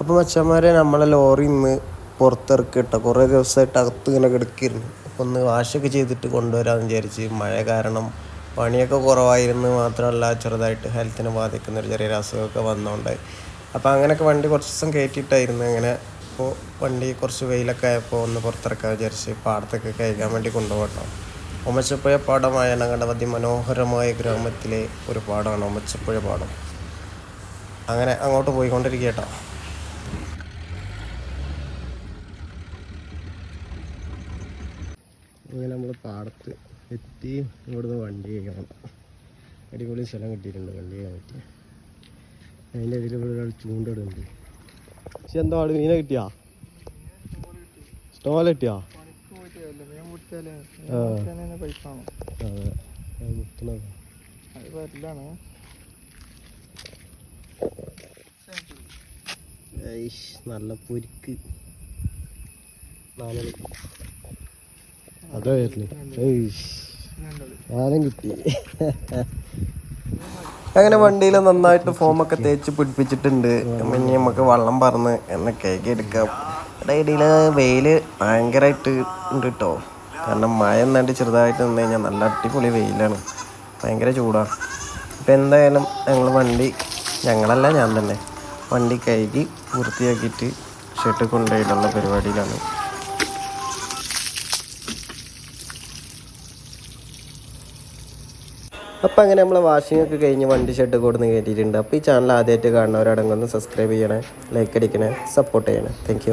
അപ്പോൾ മച്ചന്മാരെ നമ്മളെ ലോറി ഇന്ന് പുറത്തിറക്കി ഇട്ട കുറേ ദിവസമായിട്ട് അകത്ത് ഇങ്ങനെ കിടക്കിയിരുന്നു. അപ്പോൾ ഒന്ന് വാഷൊക്കെ ചെയ്തിട്ട് കൊണ്ടുവരാമെന്ന് വിചാരിച്ച് മഴ കാരണം പണിയൊക്കെ കുറവായിരുന്നു മാത്രമല്ല ചെറുതായിട്ട് ഹെൽത്തിനെ ബാധിക്കുന്ന ഒരു ചെറിയൊരു അസുഖമൊക്കെ വന്നുകൊണ്ട് അപ്പോൾ അങ്ങനെയൊക്കെ വണ്ടി കുറച്ച് ദിവസം കയറ്റിയിട്ടായിരുന്നു. അങ്ങനെ അപ്പോൾ വണ്ടി കുറച്ച് വെയിലൊക്കെ ആയപ്പോൾ ഒന്ന് പുറത്തിറക്കാൻ വിചാരിച്ച് പാടത്തൊക്കെ കഴിക്കാൻ വേണ്ടി കൊണ്ടുപോകട്ടോ. ഒമച്ചപ്പുഴ പാടമായ ഞങ്ങളുടെ അതിമനോഹരമായ ഗ്രാമത്തിലെ ഒരു പാടമാണ് ഒമച്ചപ്പുഴ പാടം. അങ്ങനെ അങ്ങോട്ട് പോയിക്കൊണ്ടിരിക്കുക കേട്ടോ അങ്ങനെ നമ്മൾ പാടത്ത് എത്തി ഇവിടുന്ന് വണ്ടി കഴിക്കണം. അടിപൊളി സ്ഥലം കിട്ടിയിട്ടുണ്ട് വണ്ടി കഴിക്കാൻ പറ്റിയ. അതിന്റെ ഇതിൽ ഇവിടെ ഒരാൾ ചൂണ്ടിടുന്നുണ്ട് പക്ഷെ എന്താ പാട് മീനെ കിട്ടിയാ? സ്റ്റോല കിട്ടിയാ? നല്ല പൊരിക്ക്. നാല് അതാ ആരും സാധനം കിട്ടി. അങ്ങനെ വണ്ടിയിൽ നന്നായിട്ട് ഫോമൊക്കെ തേച്ച് പിടിപ്പിച്ചിട്ടുണ്ട്. പിന്നെ നമുക്ക് വള്ളം പറന്ന് എന്നെ കേക്ക് എടുക്കാം. ഇവിടെ ഇടയിൽ വെയിൽ ഭയങ്കരമായിട്ട് ഉണ്ട് കേട്ടോ കാരണം മഴ എന്നാണ്ട് ചെറുതായിട്ട് നിന്ന് കഴിഞ്ഞാൽ നല്ല അടിപൊളി വെയിലാണ്. ഭയങ്കര ചൂടാണ് അപ്പം എന്തായാലും ഞങ്ങൾ വണ്ടി ഞങ്ങളല്ല ഞാൻ തന്നെ. വണ്ടി കഴുകി വൃത്തിയാക്കിയിട്ട് ഷെട്ട് കൊണ്ടുപോയിട്ടുള്ള പരിപാടിയിലാണ്. അപ്പം അങ്ങനെ നമ്മൾ വാഷിംഗ് ഒക്കെ കഴിഞ്ഞ് വണ്ടി ഷെഡ് കൊടുന്ന് കയറ്റിയിട്ടുണ്ട് അപ്പോൾ ഈ ചാനൽ ആദ്യമായിട്ട് കാണുന്നവരടങ്ങൊന്ന് സബ്സ്ക്രൈബ് ചെയ്യണേ ലൈക്ക് അടിക്കണേ സപ്പോർട്ട് ചെയ്യണേ. താങ്ക്